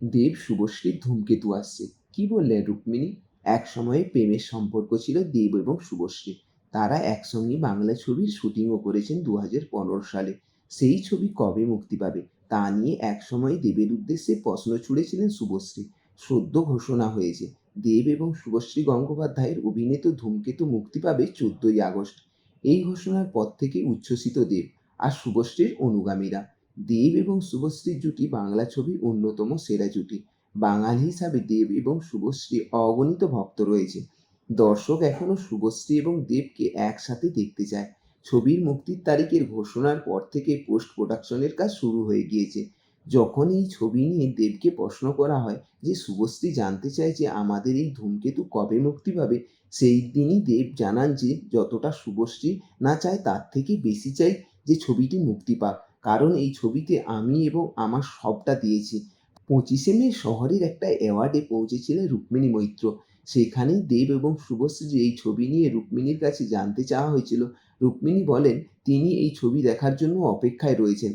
দেব শুভশ্রীর ধূমকেতু আসছে। কি বললেন রুক্মিণী? এক সময়ে প্রেমের সম্পর্ক ছিল দেব এবং শুভশ্রী তারা একসঙ্গে বাংলা ছবির শুটিংও করেছেন দু হাজার পনেরো সালে। সেই ছবি কবে মুক্তি পাবে তা নিয়ে এক সময় দেবের উদ্দেশ্যে প্রশ্ন ছুড়েছিলেন শুভশ্রী। সদ্য ঘোষণা হয়েছে, দেব এবং শুভশ্রী গঙ্গোপাধ্যায়ের অভিনীত ধূমকেতু মুক্তি পাবে চোদ্দই আগস্ট। এই ঘোষণার পর থেকে উচ্ছ্বসিত দেব আর শুভশ্রীর অনুগামীরা। দেব এবং শুভশ্রীর জুটি বাংলা ছবির অন্যতম সেরা জুটি। বাঙালি হিসাবে দেব এবং শুভশ্রী অগণিত ভক্ত রয়েছে। দর্শক এখনও শুভশ্রী এবং দেবকে একসাথে দেখতে চায়। ছবির মুক্তির তারিখের ঘোষণার পর থেকে পোস্ট প্রোডাকশনের কাজ শুরু হয়ে গিয়েছে। যখন এই ছবি নিয়ে দেবকে প্রশ্ন করা হয় যে, শুভশ্রী জানতে চায় যে আমাদের এই ধূমকেতু কবে মুক্তি পাবে? সেই দিনই দেব জানান যে, যতটা শুভশ্রী না চায়, তার থেকে বেশি চাই যে ছবিটি মুক্তি পাক। কারণ এই ছবিতে আমি এবং আমার সবটা দিয়েছি। পঁচিশে মে শহরের একটা অ্যাওয়ার্ডে পৌঁছেছিলেন রুক্মিণী মৈত্র। সেখানেই দেব এবং শুভশ্রী এই ছবি নিয়ে রুক্মিণীর কাছে জানতে চাওয়া হয়েছিল, রুক্মিণী বলেন, তিনি এই ছবি দেখার জন্য অপেক্ষায় রয়েছেন।